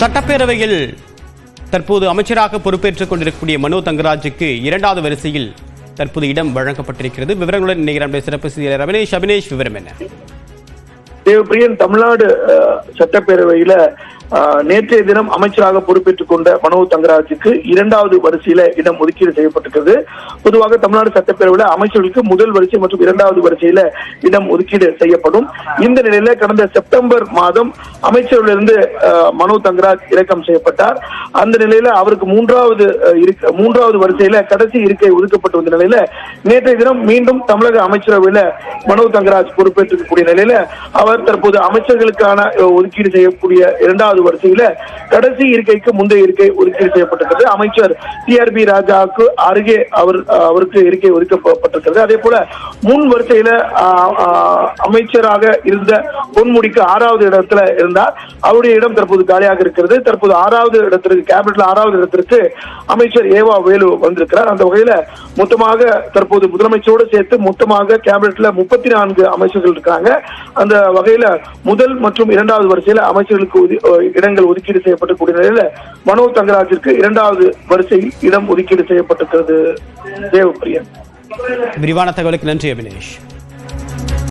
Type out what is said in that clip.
சட்டப்பேரவையில் தற்போது அமைச்சராக பொறுப்பேற்றுக் கொண்டிருக்கக்கூடிய மனோ தங்கராஜுக்கு இரண்டாவது வரிசையில் தற்போது இடம் வழங்கப்பட்டிருக்கிறது. விவரங்களுடன் இணைகிறார் சிறப்பு செய்தியாளர் ரமணேஷ். அபினேஷ் விவரம் என்ன? தேவப்பிரியன் தமிழ்நாடு சட்டப்பேரவையில நேற்றைய தினம் அமைச்சராக பொறுப்பேற்றுக் கொண்ட மனோ தங்கராஜுக்கு இரண்டாவது வரிசையில இடம் ஒதுக்கீடு செய்யப்பட்டிருக்கிறது. பொதுவாக தமிழ்நாடு சட்டப்பேரவையில் அமைச்சர்களுக்கு முதல் வரிசை மற்றும் இரண்டாவது வரிசையில இடம் ஒதுக்கீடு செய்யப்படும். இந்த நிலையில கடந்த செப்டம்பர் மாதம் அமைச்சர்களிலிருந்து மனோ தங்கராஜ் இறக்கம் செய்யப்பட்டார். அந்த நிலையில அவருக்கு மூன்றாவது மூன்றாவது வரிசையில கடைசி இருக்கை ஒதுக்கப்பட்டு வந்த நிலையில நேற்றைய தினம் மீண்டும் தமிழக அமைச்சரவையில மனோ தங்கராஜ் பொறுப்பேற்றிருக்கக்கூடிய நிலையில அவர் தற்போது அமைச்சர்களுக்கான ஒதுக்கீடு செய்யக்கூடிய இரண்டாவது வரிசையில கடைசி இருக்கைக்கு முந்தைய இருக்கை ஒதுக்கீடு செய்யப்பட்டிருக்கிறது. அமைச்சர் டி ஆர் பி ராஜாவுக்கு அருகே அவர் அவருக்கு இருக்கை ஒதுக்கப்பட்டிருக்கிறது. அதே போல முன் வரிசையில அமைச்சராக இருந்த பொன்முடிக்கு ஆறாவது இடத்துல இருந்தார். அவருடைய இடம் தற்போது காலியாக இருக்கிறது. தற்போது ஆறாவது இடத்திற்கு கேபினட்ல ஆறாவது இடத்திற்கு அமைச்சர் ஏவா வேலு வந்திருக்கிறார். அந்த வகையில மொத்தமாக தற்போது முதலமைச்சரோடு சேர்த்து மொத்தமாக கேபினட்ல முப்பத்தி நான்கு அமைச்சர்கள் இருக்காங்க அந்த வகையில முதல் மற்றும் இரண்டாவது வரிசையில அமைச்சர்களுக்கு இடங்கள் ஒதுக்கீடு செய்யப்பட்டிருக்கூடிய நிலையில மனோ தங்கராஜிற்கு இரண்டாவது வரிசையில் இடம் ஒதுக்கீடு செய்யப்பட்டிருக்கிறது. தேவப்பிரியன். விரிவான தகவலுக்கு நன்றி அபினேஷ்.